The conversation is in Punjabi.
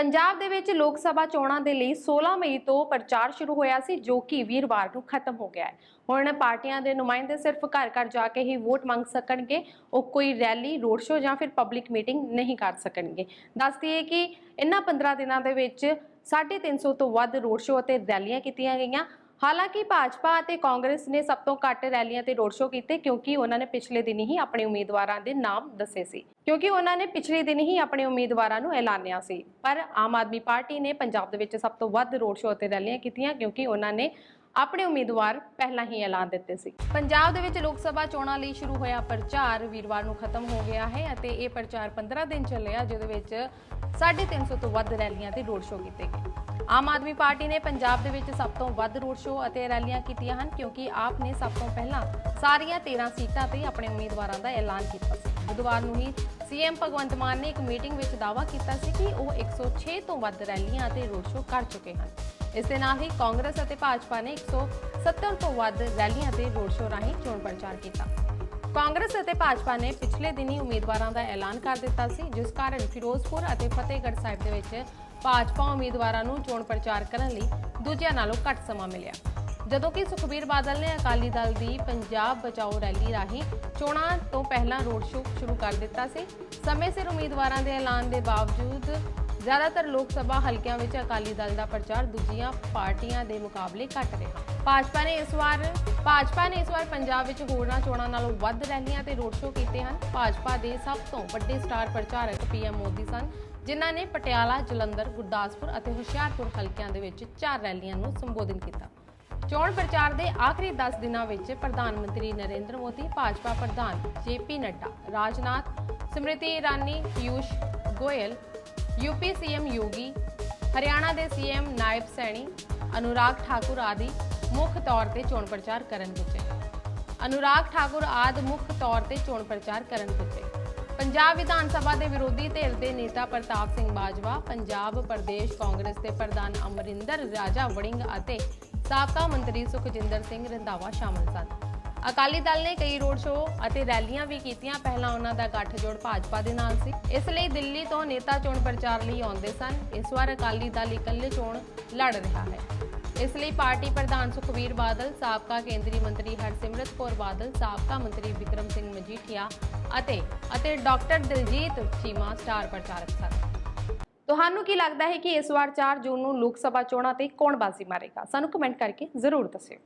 ਪੰਜਾਬ ਦੇ ਵਿੱਚ ਲੋਕ ਸਭਾ ਚੋਣਾਂ ਦੇ ਲਈ 16 ਮਈ ਤੋਂ ਪ੍ਰਚਾਰ ਸ਼ੁਰੂ ਹੋਇਆ ਸੀ, ਜੋ ਕਿ ਵੀਰਵਾਰ ਨੂੰ ਖਤਮ ਹੋ ਗਿਆ ਹੈ। ਹੁਣ ਪਾਰਟੀਆਂ ਦੇ ਨੁਮਾਇੰਦੇ ਸਿਰਫ ਘਰ ਘਰ ਜਾ ਕੇ ਹੀ ਵੋਟ ਮੰਗ ਸਕਣਗੇ। ਉਹ ਕੋਈ ਰੈਲੀ, ਰੋਡ ਸ਼ੋਅ ਜਾਂ ਫਿਰ ਪਬਲਿਕ ਮੀਟਿੰਗ ਨਹੀਂ ਕਰ ਸਕਣਗੇ। ਦੱਸ ਦਈਏ ਕਿ ਇਨ੍ਹਾਂ 15 ਦਿਨਾਂ ਦੇ ਵਿੱਚ 350 ਤੋਂ ਵੱਧ ਰੋਡ ਸ਼ੋਅ ਅਤੇ ਰੈਲੀਆਂ ਕੀਤੀਆਂ ਗਈਆਂ। ਹਾਲਾਂਕਿ ਭਾਜਪਾ ਅਤੇ ਕਾਂਗਰਸ ਨੇ ਸਭ ਤੋਂ ਘੱਟ ਰੈਲੀਆਂ ਤੇ ਰੋਡ ਸ਼ੋਅ ਕੀਤੇ ਕਿਉਂਕਿ ਉਹਨਾਂ ਨੇ ਪਿਛਲੇ ਦਿਨ ਹੀ ਆਪਣੇ ਉਮੀਦਵਾਰਾਂ ਦੇ ਨਾਮ ਦੱਸੇ ਸੀ। ਕਿਉਂਕਿ ਉਹਨਾਂ ਨੇ ਪਿਛਲੇ ਦਿਨ ਹੀ ਆਪਣੇ ਉਮੀਦਵਾਰਾਂ ਨੂੰ ਐਲਾਨਿਆ ਸੀ। ਪਰ ਆਮ ਆਦਮੀ ਪਾਰਟੀ ਨੇ ਪੰਜਾਬ ਦੇ ਵਿੱਚ ਸਭ ਤੋਂ ਵੱਧ ਰੋਡ ਸ਼ੋਅ ਅਤੇ ਰੈਲੀਆਂ ਕੀਤੀਆਂ ਕਿਉਂਕਿ ਉਹਨਾਂ ਨੇ ਆਪਣੇ ਉਮੀਦਵਾਰ ਪਹਿਲਾਂ ਹੀ ਐਲਾਨ ਦਿੱਤੇ ਸੀ। ਪੰਜਾਬ ਦੇ ਵਿੱਚ ਲੋਕ ਸਭਾ ਚੋਣਾਂ ਲਈ ਸ਼ੁਰੂ ਹੋਇਆ ਪ੍ਰਚਾਰ ਵੀਰਵਾਰ ਨੂੰ ਖਤਮ ਹੋ ਗਿਆ ਹੈ ਅਤੇ ਇਹ ਪ੍ਰਚਾਰ 15 ਦਿਨ ਚੱਲਿਆ, ਜਿਹਦੇ ਵਿੱਚ 350 ਤੋਂ ਵੱਧ ਰੈਲੀਆਂ ਤੇ ਰੋਡ ਸ਼ੋਅ ਕੀਤੇ ਗਏ। ਆਮ ਆਦਮੀ ਪਾਰਟੀ ਨੇ ਪੰਜਾਬ ਦੇ ਵਿੱਚ ਸਭ ਤੋਂ ਵੱਧ ਰੋਡ ਸ਼ੋਅ ਅਤੇ ਰੈਲੀਆਂ ਕੀਤੀਆਂ ਹਨ ਕਿਉਂਕਿ ਆਪ ਨੇ ਸਭ ਤੋਂ ਪਹਿਲਾਂ ਸਾਰੀਆਂ 13 ਸੀਟਾਂ ਤੇ ਆਪਣੇ ਉਮੀਦਵਾਰਾਂ ਦਾ ਐਲਾਨ ਕੀਤਾ ਸੀ। ਬੁੱਧਵਾਰ ਨੂੰ ਹੀ ਸੀਐਮ ਭਗਵੰਤ ਮਾਨ ਨੇ ਇੱਕ ਮੀਟਿੰਗ ਵਿੱਚ ਦਾਅਵਾ ਕੀਤਾ ਸੀ ਕਿ ਉਹ 106 ਤੋਂ ਵੱਧ ਰੈਲੀਆਂ ਅਤੇ ਰੋਡ ਸ਼ੋਅ ਕਰ ਚੁੱਕੇ ਹਨ। ਇਸ ਦੇ ਨਾਲ ਹੀ ਕਾਂਗਰਸ ਅਤੇ ਭਾਜਪਾ ਨੇ 170 ਤੋਂ ਵੱਧ ਰੈਲੀਆਂ ਤੇ ਰੋਡ ਸ਼ੋਅ ਰਾਹੀਂ ਚੋਣ ਪ੍ਰਚਾਰ ਕੀਤਾ। ਕਾਂਗਰਸ ਅਤੇ ਭਾਜਪਾ ਨੇ ਪਿਛਲੇ ਦਿਨੀ ਉਮੀਦਵਾਰਾਂ ਦਾ ਐਲਾਨ ਕਰ ਦਿੱਤਾ ਸੀ, ਜਿਸ ਕਾਰਨ ਫਿਰੋਜ਼ਪੁਰ ਅਤੇ ਫਤਿਹਗੜ੍ਹ ਸਾਹਿਬ ਦੇ ਵਿੱਚ ਭਾਜਪਾ ਉਮੀਦਵਾਰਾਂ ਨੂੰ ਚੋਣ ਪ੍ਰਚਾਰ ਕਰਨ ਲਈ ਦੂਜਿਆਂ ਨਾਲੋਂ ਘੱਟ ਸਮਾਂ ਮਿਲਿਆ। ਜਦੋਂ ਕਿ ਸੁਖਬੀਰ ਬਾਦਲ ਨੇ ਅਕਾਲੀ ਦਲ ਦੀ ਪੰਜਾਬ ਬਚਾਓ ਰੈਲੀ ਰਾਹੀਂ ਚੋਣਾਂ ਤੋਂ ਪਹਿਲਾਂ ਰੋਡ ਸ਼ੋਅ ਸ਼ੁਰੂ ਕਰ ਦਿੱਤਾ ਸੀ। ਸਮੇਂ ਸਿਰ ਉਮੀਦਵਾਰਾਂ ਦੇ ਐਲਾਨ ਦੇ ਬਾਵਜੂਦ ਜ਼ਿਆਦਾਤਰ ਲੋਕ ਸਭਾ ਹਲਕਿਆਂ ਵਿੱਚ ਅਕਾਲੀ ਦਲ ਦਾ ਪ੍ਰਚਾਰ ਦੂਜੀਆਂ ਪਾਰਟੀਆਂ ਦੇ ਮੁਕਾਬਲੇ ਘੱਟ ਰਿਹਾ। ਭਾਜਪਾ ਨੇ ਇਸ ਵਾਰ ਭਾਜਪਾ ਨੇ ਇਸ ਵਾਰ ਪੰਜਾਬ ਵਿੱਚ ਹੋਰਨਾਂ ਚੋਣਾਂ ਨਾਲੋਂ ਵੱਧ ਰੈਲੀਆਂ ਤੇ ਰੋਡ ਸ਼ੋਅ ਕੀਤੇ ਹਨ। ਭਾਜਪਾ ਦੇ ਸਭ ਤੋਂ ਵੱਡੇ ਸਟਾਰ ਪ੍ਰਚਾਰਕ ਪੀਐਮ ਮੋਦੀ ਸਨ, ਜਿਨ੍ਹਾਂ ਨੇ ਪਟਿਆਲਾ, ਜਲੰਧਰ, ਗੁਰਦਾਸਪੁਰ ਅਤੇ ਹੁਸ਼ਿਆਰਪੁਰ ਹਲਕਿਆਂ ਦੇ ਵਿੱਚ ਚਾਰ ਰੈਲੀਆਂ ਨੂੰ ਸੰਬੋਧਨ ਕੀਤਾ। ਚੋਣ ਪ੍ਰਚਾਰ ਦੇ ਆਖਰੀ 10 ਦਿਨਾਂ ਵਿੱਚ ਪ੍ਰਧਾਨ ਮੰਤਰੀ ਨਰਿੰਦਰ ਮੋਦੀ, ਭਾਜਪਾ ਪ੍ਰਧਾਨ JP Nadda, Rajnath, Smriti Irani Piyush Goyal UP CM Yogi, Haryana ਦੇ ਸੀਐਮ ਨਾਇਬ ਸੈਣੀ, ਅਨੁਰਾਗ ਠਾਕੁਰ ਆਦਿ ਮੁੱਖ ਤੌਰ ਤੇ ਚੋਣ ਪ੍ਰਚਾਰ ਕਰਨ ਪੁੱਜੇ। ਅਨੁਰਾਗ ਠਾਕੁਰ ਆਦਿ ਮੁੱਖ ਤੌਰ ਤੇ ਚੋਣ ਪ੍ਰਚਾਰ ਕਰਨ ਪੁੱਜੇ। ਪੰਜਾਬ ਵਿਧਾਨ ਸਭਾ ਦੇ ਵਿਰੋਧੀ ਧਿਰ ਦੇ ਨੇਤਾ ਪ੍ਰਤਾਪ ਸਿੰਘ ਬਾਜਵਾ, ਪੰਜਾਬ ਪ੍ਰਦੇਸ਼ ਕਾਂਗਰਸ ਦੇ ਪ੍ਰਧਾਨ ਅਮਰਿੰਦਰ ਰਾਜਾ ਵੜਿੰਗ ਅਤੇ ਸਾਬਕਾ ਮੰਤਰੀ ਸੁਖਜਿੰਦਰ ਸਿੰਘ ਰੰਧਾਵਾ ਸ਼ਾਮਲ ਸਨ। ਅਕਾਲੀ ਦਲ ਨੇ ਕਈ ਰੋਡ ਸ਼ੋਅ ਅਤੇ ਰੈਲੀਆਂ ਵੀ ਕੀਤੀਆਂ। ਪਹਿਲਾਂ ਉਹਨਾਂ ਦਾ ਗੱਠਜੋੜ ਭਾਜਪਾ ਦੇ ਨਾਲ ਸੀ। ਇਸ ਲਈ ਦਿੱਲੀ ਤੋਂ ਨੇਤਾ ਚੋਣ ਪ੍ਰਚਾਰ ਲਈ ਆਉਂਦੇ ਸਨ। ਇਸ ਵਾਰ ਅਕਾਲੀ ਦਲ ਇਕੱਲੇ ਚੋਣ ਲੜ ਰਿਹਾ ਹੈ। ਇਸ ਲਈ ਪਾਰਟੀ ਪ੍ਰਧਾਨ ਸੁਖਬੀਰ ਬਾਦਲ, ਸਾਬਕਾ ਕੇਂਦਰੀ ਮੰਤਰੀ ਹਰਸਿਮਰਤ ਕੌਰ ਬਾਦਲ, ਸਾਬਕਾ ਮੰਤਰੀ ਵਿਕਰਮ ਸਿੰਘ ਮਜੀਠੀਆ ਅਤੇ ਅਤੇ ਡਾਕਟਰ ਦਿਲਜੀਤ ਚੀਮਾ ਸਟਾਰ ਪ੍ਰਚਾਰਕ ਸਨ। ਤੁਹਾਨੂੰ ਕੀ ਲੱਗਦਾ ਹੈ ਕਿ ਇਸ ਵਾਰ 4 ਜੂਨ ਨੂੰ ਲੋਕ ਸਭਾ ਚੋਣਾਂ ਤੇ ਕੌਣ ਬਾਜ਼ੀ ਮਾਰੇਗਾ? ਸਾਨੂੰ ਕਮੈਂਟ ਕਰਕੇ ਜ਼ਰੂਰ ਦੱਸਿਓ।